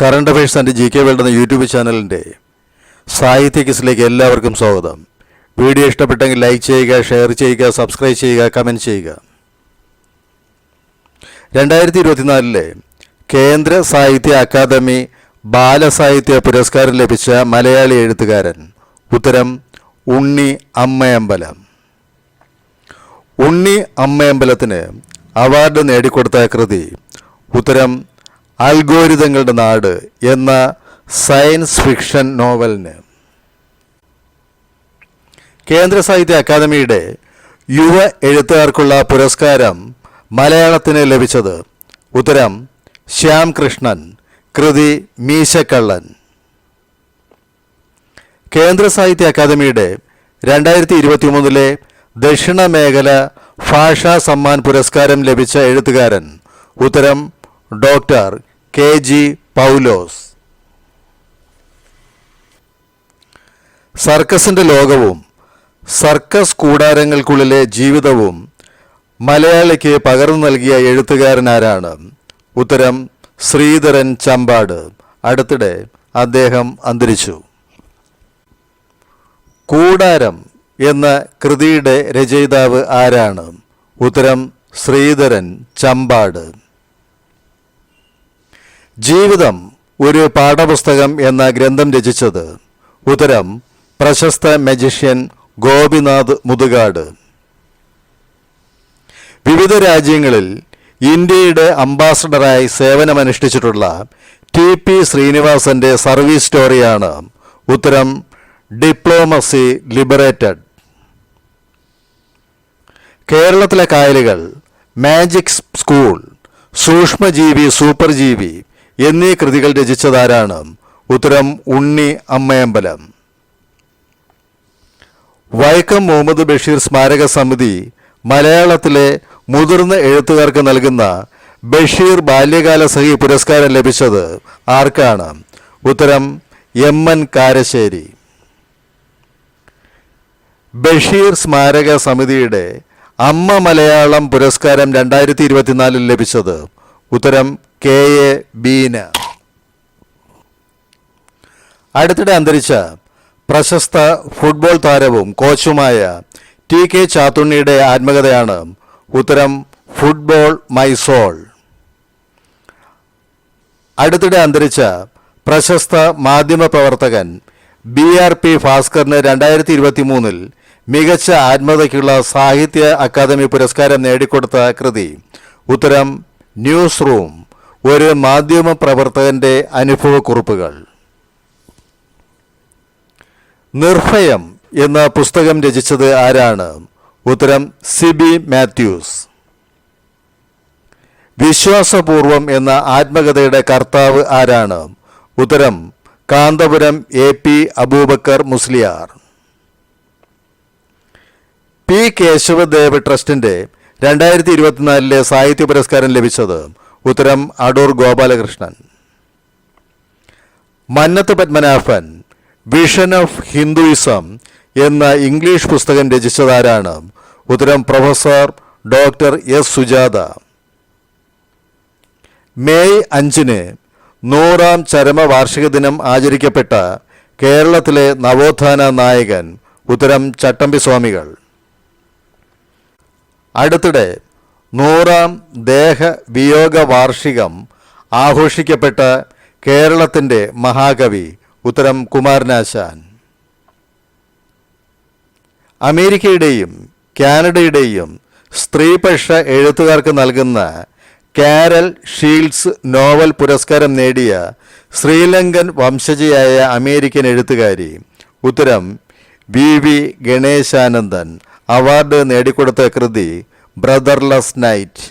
Current affairs and G K world എന്ന YouTube ചാനലിന്റെ സാഹിത്യ കിസിലേക്ക് എല്ലാവർക്കും സ്വാഗതം. വീഡിയോ ഇഷ്ടപ്പെട്ടെങ്കിൽ ലൈക്ക് ചെയ്യുക ഷെയർ ചെയ്യുക സബ്സ്ക്രൈബ് ചെയ്യുക കമന്റ് ചെയ്യുക. രണ്ടായിരത്തി ഇരുപത്തിനാലിലെ കേന്ദ്ര സാഹിത്യ അക്കാദമി ബാലസാഹിത്യ പുരസ്കാരം ലഭിച്ച മലയാളി എഴുത്തുകാരൻ ഉത്തരം ഉണ്ണി അമ്മയമ്പലം. ഉണ്ണി അമ്മയമ്പലത്തിന് അവാർഡ് നേടിക്കൊടുത്ത കൃതി ഉത്തരം അൽഗോരിതങ്ങളുടെ നാട് എന്ന സയൻസ് ഫിക്ഷൻ നോവലിന്. കേന്ദ്ര സാഹിത്യ അക്കാദമിയുടെ യുവ എഴുത്തുകാർക്കുള്ള പുരസ്കാരം മലയാളത്തിന് ലഭിച്ചത് ഉത്തരം ശ്യാം കൃഷ്ണൻ കൃതി മീശക്കള്ളൻ. കേന്ദ്ര സാഹിത്യ അക്കാദമിയുടെ രണ്ടായിരത്തി ഇരുപത്തി മൂന്നിലെ ദക്ഷിണ മേഖല ഭാഷാ സമ്മാൻ പുരസ്കാരം ലഭിച്ച എഴുത്തുകാരൻ ഉത്തരം ഡോക്ടർ കെ ജി പൗലോസ്. സർക്കസിന്റെ ലോകവും സർക്കസ് കൂടാരങ്ങൾക്കുള്ളിലെ ജീവിതവും മലയാളിക്ക് പകർന്നു നൽകിയ എഴുത്തുകാരനാരാണ്? ഉത്തരം ശ്രീധരൻ ചമ്പാട്. അടുത്തിടെ അദ്ദേഹം അന്തരിച്ചു. കൂടാരം എന്ന കൃതിയുടെ രചയിതാവ് ആരാണ്? ഉത്തരം ശ്രീധരൻ ചമ്പാട്. ജീവിതം ഒരു പാഠപുസ്തകം എന്ന ഗ്രന്ഥം രചിച്ചത് ഉത്തരം പ്രശസ്ത മജിഷ്യൻ ഗോപിനാഥ് മുതുകാട്. വിവിധ രാജ്യങ്ങളിൽ ഇന്ത്യയുടെ അംബാസഡറായി സേവനമനുഷ്ഠിച്ചിട്ടുള്ള ടി പി ശ്രീനിവാസന്റെ സർവീസ് സ്റ്റോറിയാണ് ഉത്തരം ഡിപ്ലോമസി ലിബറേറ്റഡ്. കേരളത്തിലെ കായലുകൾ മാജിക് സ്കൂൾ സൂക്ഷ്മജീവി സൂപ്പർജീവി എന്നീ കൃതികൾ രചിച്ചതാരാണ്? ഉത്തരം ഉണ്ണി അമ്മയമ്പലം. വൈക്കം മുഹമ്മദ് ബഷീർ സ്മാരക സമിതി മലയാളത്തിലെ മുതിർന്ന എഴുത്തുകാർക്ക് നൽകുന്ന ബഷീർ ബാല്യകാല സഹി പുരസ്കാരം ലഭിച്ചത് ആർക്കാണ്? ഉത്തരം എം എൻ കാരശ്ശേരി. ബഷീർ സ്മാരക സമിതിയുടെ അമ്മ മലയാളം പുരസ്കാരം രണ്ടായിരത്തി ഇരുപത്തിനാലിൽ ലഭിച്ചത് ഉത്തരം കെ എ ബീന. അടുത്തിടെ അന്തരിച്ച പ്രശസ്ത ഫുട്ബോൾ താരവും കോച്ചുമായ ടി കെ ചാത്തുണ്ണിയുടെ ആത്മകഥയാണ് ഉത്തരം ഫുട്ബോൾ മൈസോൾ അടുത്തിടെ അന്തരിച്ച പ്രശസ്ത മാധ്യമ പ്രവർത്തകൻ ബി ആർ പി ഭാസ്കറിന് രണ്ടായിരത്തി ഇരുപത്തി മൂന്നിൽ മികച്ച ആത്മകഥയ്ക്കുള്ള സാഹിത്യ അക്കാദമി പുരസ്കാരം നേടിക്കൊടുത്ത കൃതി ഉത്തരം ന്യൂസ് റൂം. ഒരു മാധ്യമ പ്രവർത്തകന്റെ അനുഭവക്കുറിപ്പുകൾ. നിർഭയം എന്ന പുസ്തകം രചിച്ചത് ആരാണ്? ഉത്തരം സിബി മാത്യൂസ്. വിശ്വാസപൂർവം എന്ന ആത്മകഥയുടെ കർത്താവ് ആരാണ്? ഉത്തരം Kanthapuram A P Abubakar Musliyar. P Kesavadev ട്രസ്റ്റിന്റെ രണ്ടായിരത്തി ഇരുപത്തിനാലിലെ സാഹിത്യ പുരസ്കാരം ലഭിച്ചത് ഉത്തരം Adoor Gopalakrishnan. Mannath Padmanabhan vision of Hinduism എന്ന ഇംഗ്ലീഷ് പുസ്തകം രചിച്ചതാരാണ്? ഉത്തരം professor doctor S Sujatha. May അഞ്ചിന് നൂറാം ചരമവാർഷിക ദിനം ആചരിക്കപ്പെട്ട കേരളത്തിലെ നവോത്ഥാന നായകൻ ഉത്തരം ചട്ടമ്പി സ്വാമികൾ അടുത്തിടെ നൂറാം ദേഹ വിയോഗ വാർഷികം ആഘോഷിക്കപ്പെട്ട കേരളത്തിന്റെ മഹാകവി ഉത്തരം കുമാരനാശാൻ. അമേരിക്കയുടെയും കാനഡയുടെയും സ്ത്രീപക്ഷ എഴുത്തുകാർക്ക് നൽകുന്ന കാരൽ ഷീൽഡ്സ് നോവൽ പുരസ്കാരം നേടിയ ശ്രീലങ്കൻ വംശജയായ അമേരിക്കൻ എഴുത്തുകാരി ഉത്തരം വി വി ഗണേശാനന്ദൻ അവാർഡ് നേടിക്കൊടുത്ത കൃതി ബ്രദർലെസ് നൈറ്റ്